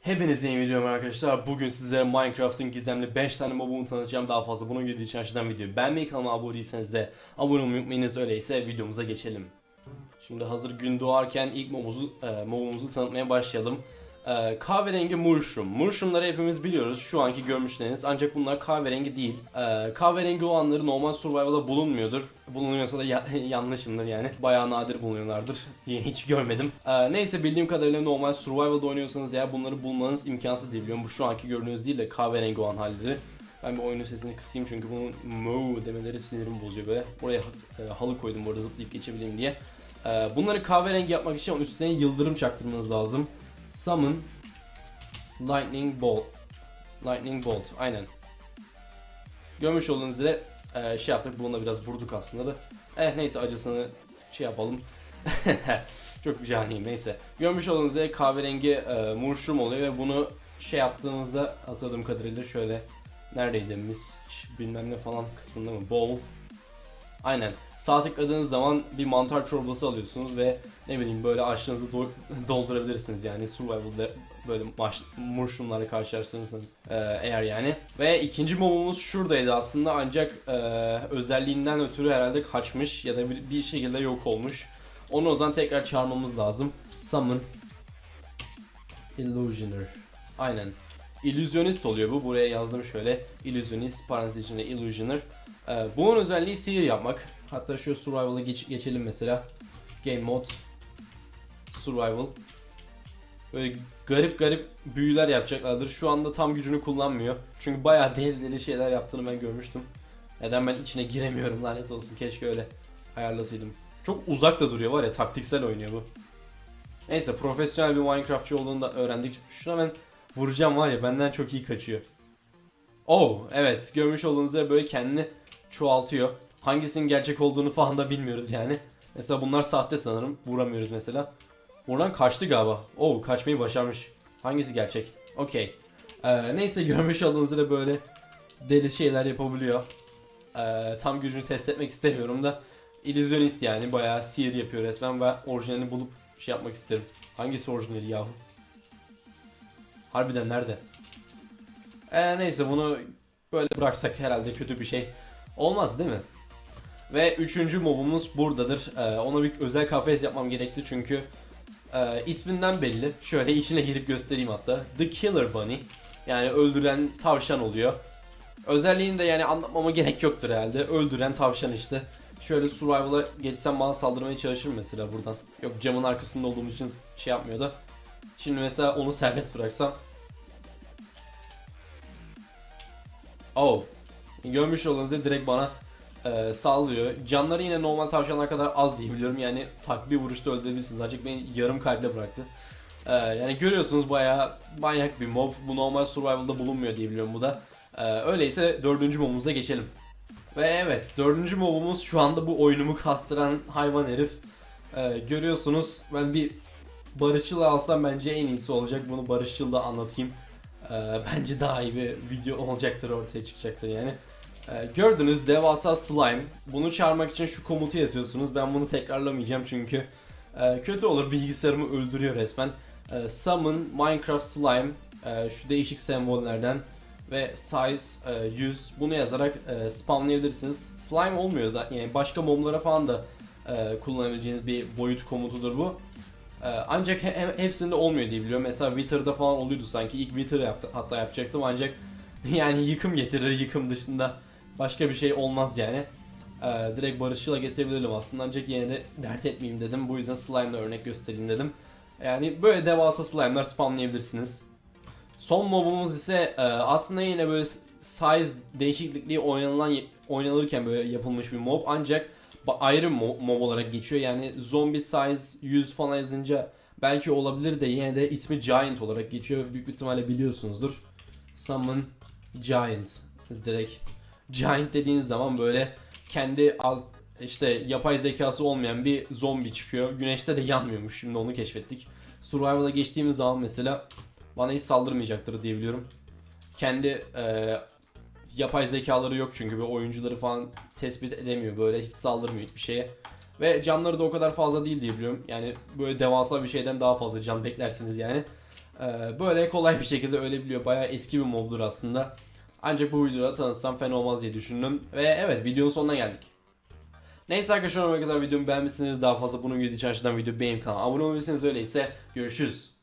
Hepinize iyi videom arkadaşlar. Bugün sizlere Minecraft'ın gizemli 5 tane mobunu tanıtacağım. Daha fazla bunun gibi için aşağıdan videoyu beğenmeyi, kanalıma abone değilseniz de abone olmayı unutmayınız. Öyleyse videomuza geçelim. Şimdi hazır gün doğarken ilk mobumuzu, e, mobumuzu tanıtmaya başlayalım. E, kahverengi mushroom. Mushroomları hepimiz biliyoruz şu anki görmüşleriniz ancak bunlar kahverengi değil. E, kahverengi olanları normal survival'da bulunmuyordur. Bulunuyorsa da ya- yanlışımdır yani. Bayağı nadir bulunuyorlardır hiç görmedim. E, neyse bildiğim kadarıyla normal survival'da oynuyorsanız ya bunları bulmanız imkansız diye biliyorum. Bu şu anki gördüğünüz değil de kahverengi olan halleri. Ben bir oyunun sesini kısayım çünkü bunun moo demeleri sinirimi bozuyor böyle. Buraya e, halı koydum bu arada zıplayıp geçebileyim diye. Ee, bunları kahverengi yapmak için üstüne yıldırım çaktırmanız lazım. Summon Lightning Bolt. Lightning Bolt. Aynen. Görmüş olduğunuz üzere e, şey yaptık. Bununla biraz vurduk aslında da. Eh neyse acısını şey yapalım. Çok caniyim neyse. Görmüş olduğunuz üzere kahverengi e, mushroom oluyor ve bunu şey yaptığınızda hatırladığım kadarıyla şöyle neredeydi mis bilmem ne falan kısmında mı bowl Aynen. Sağ tıkladığınız zaman bir mantar çorbası alıyorsunuz ve ne bileyim böyle açlığınızı do- doldurabilirsiniz yani survival'da böyle mushroomlarla karşılaştırırsanız e, eğer yani. Ve ikinci mobumuz şuradaydı aslında ancak e, özelliğinden ötürü herhalde kaçmış ya da bir, bir şekilde yok olmuş. Onu o zaman tekrar çağırmamız lazım. Summon Illusioner. Aynen. İllüzyonist oluyor bu. Buraya yazdım şöyle. İllüzyonist parantez içinde Illusioner. Ee, bunun özelliği sihir yapmak. Hatta şu survival'a geç- geçelim mesela. Game mode. Survival. Böyle garip garip büyüler yapacaklardır. Şu anda tam gücünü kullanmıyor. Çünkü bayağı deli deli şeyler yaptığını ben görmüştüm. Neden ben içine giremiyorum lanet olsun. Keşke öyle ayarlasaydım. Çok uzakta duruyor var ya taktiksel oynuyor bu. Neyse profesyonel bir Minecraftçı olduğunu da öğrendik. Şuna ben vuracağım var ya benden çok iyi kaçıyor. Oh evet görmüş olduğunuz üzere böyle kendini çoğaltıyor. Hangisinin gerçek olduğunu falan da bilmiyoruz yani. Mesela bunlar sahte sanırım. Vuramıyoruz mesela. Buradan kaçtı galiba. Oh kaçmayı başarmış. Hangisi gerçek? Okey. Ee, neyse görmüş olduğunuz üzere böyle deli şeyler yapabiliyor. Ee, tam gücünü test etmek istemiyorum da. İllüzyonist yani bayağı sihir yapıyor resmen ve orijinalini bulup şey yapmak isterim. Hangisi orijinali yahu? Harbiden nerede? Ee, neyse bunu böyle bıraksak herhalde kötü bir şey olmaz değil mi? Ve üçüncü mobumuz buradadır. Ee, ona bir özel kafes yapmam gerekti çünkü e, isminden belli. Şöyle içine girip göstereyim hatta. The Killer Bunny. Yani öldüren tavşan oluyor. Özelliğini de yani anlatmama gerek yoktur herhalde. Öldüren tavşan işte. Şöyle survival'a geçsem bana saldırmaya çalışır mesela buradan. Yok camın arkasında olduğumuz için şey yapmıyor da. Şimdi mesela onu serbest bıraksam. Oh. Görmüş olduğunuz üzere direkt bana e, sallıyor. Canları yine normal tavşanlar kadar az diye biliyorum. Yani tak bir vuruşta öldürebilirsiniz. Ancak beni yarım kalple bıraktı. E, yani görüyorsunuz bayağı manyak bir mob. Bu normal survival'da bulunmuyor diye biliyorum bu da. E, öyleyse dördüncü mobumuza geçelim. Ve evet dördüncü mobumuz şu anda bu oyunumu kastıran hayvan herif. E, görüyorsunuz ben bir barışçıl alsam bence en iyisi olacak. Bunu barışçıl da anlatayım. E, bence daha iyi bir video olacaktır ortaya çıkacaktır yani. E, gördünüz devasa slime. Bunu çağırmak için şu komutu yazıyorsunuz. Ben bunu tekrarlamayacağım çünkü e, kötü olur bilgisayarımı öldürüyor resmen. E, summon Minecraft slime e, şu değişik sembollerden ve size e, 100 bunu yazarak e, spamlayabilirsiniz. Slime olmuyor da yani başka moblara falan da e, kullanabileceğiniz bir boyut komutudur bu. E, ancak he- he- hepsinde olmuyor diye biliyorum. Mesela Wither'da falan oluyordu sanki. İlk Wither yaptı, hatta yapacaktım ancak yani yıkım getirir yıkım dışında başka bir şey olmaz yani. E, direkt barışçıla getirebilirim aslında ancak yine de dert etmeyeyim dedim. Bu yüzden slime'la örnek göstereyim dedim. Yani böyle devasa slime'lar spamlayabilirsiniz. Son mobumuz ise e, aslında yine böyle size değişiklikliği oynanılan oynanırken böyle yapılmış bir mob ancak ayrı mo- mob olarak geçiyor. Yani zombie size 100 falan yazınca belki olabilir de yine de ismi Giant olarak geçiyor. Büyük ihtimalle biliyorsunuzdur. Summon Giant direkt. Giant dediğiniz zaman böyle kendi alt işte yapay zekası olmayan bir zombi çıkıyor. Güneşte de yanmıyormuş. Şimdi onu keşfettik. Survival'a geçtiğimiz zaman mesela bana hiç saldırmayacaktır diye biliyorum. Kendi e, yapay zekaları yok çünkü ve oyuncuları falan tespit edemiyor böyle hiç saldırmıyor hiçbir şeye. Ve canları da o kadar fazla değil diye biliyorum. Yani böyle devasa bir şeyden daha fazla can beklersiniz yani. Ee, böyle kolay bir şekilde ölebiliyor. Bayağı eski bir mobdur aslında. Ancak bu videoda tanıtsam fena olmaz diye düşündüm. Ve evet videonun sonuna geldik. Neyse arkadaşlar umarım kadar videomu beğenmişsiniz. Daha fazla bunun gibi için aşağıdan video beğenip kanala abone olabilirsiniz. Öyleyse görüşürüz.